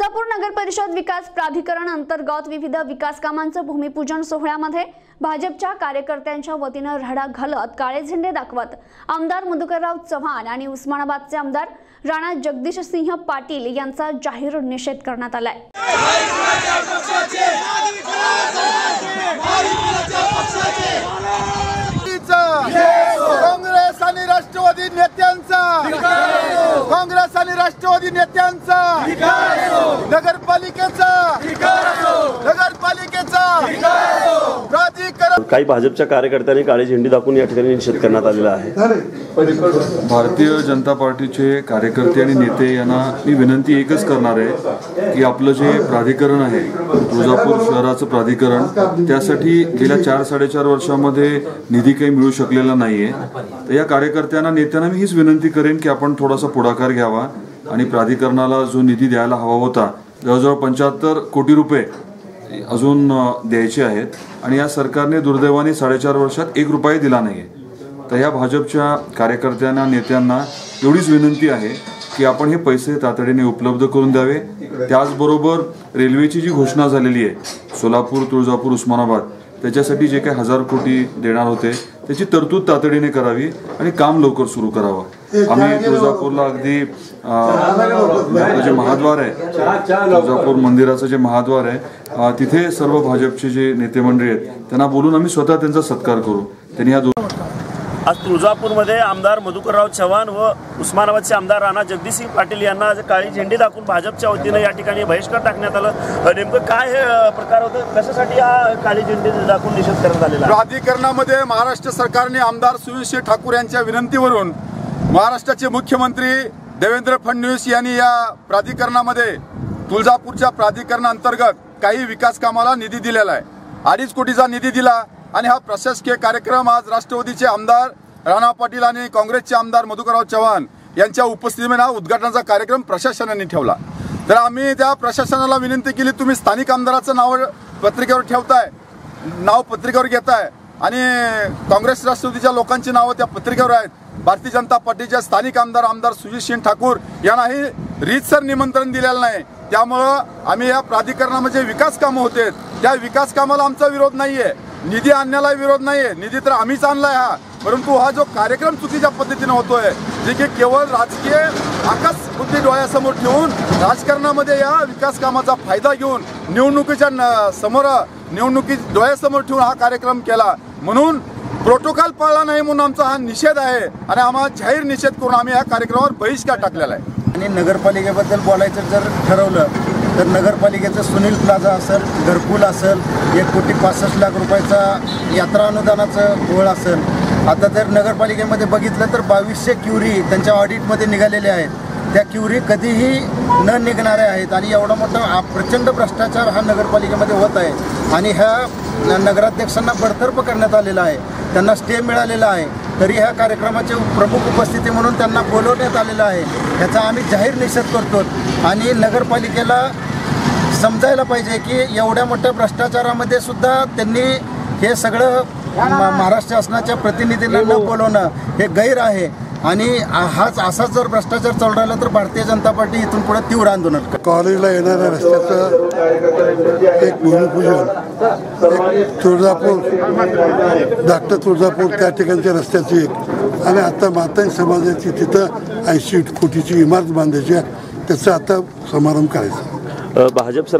तुळजापूर नगर परिषद विकास प्राधिकरण अंतर्गत विविध विकास कामांचं भूमिपूजन सोहळ्यामध्ये भाजपच्या कार्यकर्त्यांच्या वतीनं राडा घालत काळे झेंडे दाखवत आमदार मधुकरराव चव्हाण आणि उस्मानाबादचे आमदार राणा जगदीश सिंह पाटील यांचा जाहीर निषेध करण्यात आलाय. काँग्रेस आणि राष्ट्रवादी नेत्यांचा. काँग्रेस आणि राष्ट्रवादी नेत्यांचा. नगरपालिकेचा. नगरपालिकेचा. प्राधिकरण. काही भाजपच्या कार्यकर्त्यांनी काळी झेंडी दाखवून या ठिकाणी निषेध करण्यात आलेला आहे. भारतीय जनता पार्टीचे कार्यकर्ते आणि नेते यांना मी विनंती एकच करणार आहे की आपलं जे प्राधिकरण आहे तुळजापूर शहराचं प्राधिकरण त्यासाठी गेल्या चार साडेचार वर्षामध्ये निधी काही मिळू शकलेला नाहीये. तर या कार्यकर्त्यांना नेत्यांना मी हीच विनंती करेन की आपण थोडासा पुढाकार घ्यावा. आणि प्राधिकरणाला जो निधी द्यायला हवा होता जवळजवळ पंच्याहत्तर कोटी रुपये अजून द्यायचे आहेत. आणि या सरकारने दुर्दैवाने साडेचार वर्षात एक रुपया दिला नाही तर या भाजपच्या कार्यकर्त्यांना नेत्यांना एवढीच विनंती आहे की आपण हे पैसे तातडीने उपलब्ध करून द्यावे. त्याचबरोबर रेल्वेची जी घोषणा झालेली आहे सोलापूर तुळजापूर उस्मानाबाद त्याच्यासाठी जे काही हजार कोटी देणार होते त्याची तरतूद तातडीने करावी आणि काम लवकर सुरू करावं. आम्ही तुळजापूरला अगदी अं, जे महाद्वार आहे तुळजापूर मंदिराचं जे महाद्वार आहे तिथे सर्व भाजपचे जे नेते मंडळी आहेत त्यांना बोलून आम्ही स्वतः त्यांचा सत्कार करू. त्यांनी या आज तुळजापूरमध्ये आमदार मधुकरराव चव्हाण व उस्मानाबादचे आमदार राणा जगदीशसिंग पाटील यांना आज काळी झेंडी दाखवून भाजपच्या वतीनं या ठिकाणी बहिष्कार टाकण्यात आलं. नेमकं काय हे प्रकार होतं? कशासाठी हा काळी झेंडी दाखवून निषेध करण्यात आलेला प्राधिकरणामध्ये महाराष्ट्र सरकारने आमदार सुनील ठाकूर यांच्या विनंतीवरून महाराष्ट्राचे मुख्यमंत्री देवेंद्र फडणवीस यांनी या प्राधिकरणामध्ये तुळजापूरच्या प्राधिकरणाअंतर्गत काही विकास कामाला निधी दिलेला आहे. अडीच कोटीचा निधी दिला. आणि हा प्रशासकीय कार्यक्रम आज राष्ट्रवादीचे आमदार राणा पाटील आणि काँग्रेसचे आमदार मधुकरराव चव्हाण यांच्या उपस्थितीमध्ये हा उद्घाटनाचा कार्यक्रम प्रशासनाने ठेवला. तर आम्ही त्या प्रशासनाला विनंती केली तुम्ही स्थानिक आमदाराचं नाव पत्रिकेवर ठेवताय नाव पत्रिकेवर घेत आहे आणि काँग्रेस राष्ट्रवादीच्या लोकांची नावं त्या पत्रिकेवर आहेत. भारतीय जनता पार्टीच्या स्थानिक आमदार आमदार सुजित सिंग ठाकूर यांनाही रीतसर निमंत्रण दिलेलं नाही. त्यामुळं आम्ही या प्राधिकरणामध्ये विकास कामं होते त्या विकास कामाला आमचा विरोध नाही आहे निधी आणण्याला विरोध नाहीये. निधी तर आम्हीच आणलाय हा. परंतु हा जो कार्यक्रम चुकीच्या पद्धतीने होतोय जे की केवळ राजकीय आकाश बुद्धी डोळ्यासमोर ठेवून राजकारणामध्ये या विकास कामाचा फायदा घेऊन निवडणुकीच्या न- समोर निवडणुकी डोळ्यासमोर ठेवून हा कार्यक्रम केला. म्हणून प्रोटोकॉल पाळला नाही म्हणून आमचा हा निषेध आहे आणि आम्हाला जाहीर निषेध करून आम्ही या कार्यक्रमावर बहिष्कार टाकलेला आहे. आणि नगरपालिकेबद्दल बोलायचं जर ठरवलं तर नगरपालिकेचं सुनील प्लाझा असेल घरकुल असेल एक कोटी पासष्ट लाख रुपयाचा यात्रा अनुदानाचं घोळ असेल. आता जर नगरपालिकेमध्ये बघितलं तर बावीसशे क्युरी त्यांच्या ऑडिटमध्ये निघालेले आहेत. त्या क्युरी कधीही न निघणाऱ्या आहेत आणि एवढा मोठा प्रचंड भ्रष्टाचार हा नगरपालिकेमध्ये होत आहे. आणि ह्या नगराध्यक्षांना बडतर्फ करण्यात आलेला आहे. त्यांना स्टे मिळालेला आहे. तरी ह्या कार्यक्रमाचे प्रमुख उपस्थिती म्हणून त्यांना बोलवण्यात आलेलं आहे. याचा आम्ही जाहीर निषेध करतो आणि नगरपालिकेला समजायला पाहिजे की एवढ्या मोठ्या भ्रष्टाचारामध्ये सुद्धा त्यांनी हे सगळं महाराष्ट्र शासनाच्या प्रतिनिधींना न बोलवणं हे गैर आहे. आणि हाच असाच जर भ्रष्टाचार चालू राहिला तर भारतीय जनता पार्टी इथून पुढे तीव्र आंदोलन. कॉलेजला येणाऱ्या रस्त्याचं एक भूमिपूजन एक तुळजापूर धाकटं तुळजापूर त्या ठिकाणच्या रस्त्याची एक. आणि आता माताई समाजाची तिथं ऐंशी कोटीची इमारत बांधायची आहे. त्याचा आता समारंभ करायचा. भाजप सरकार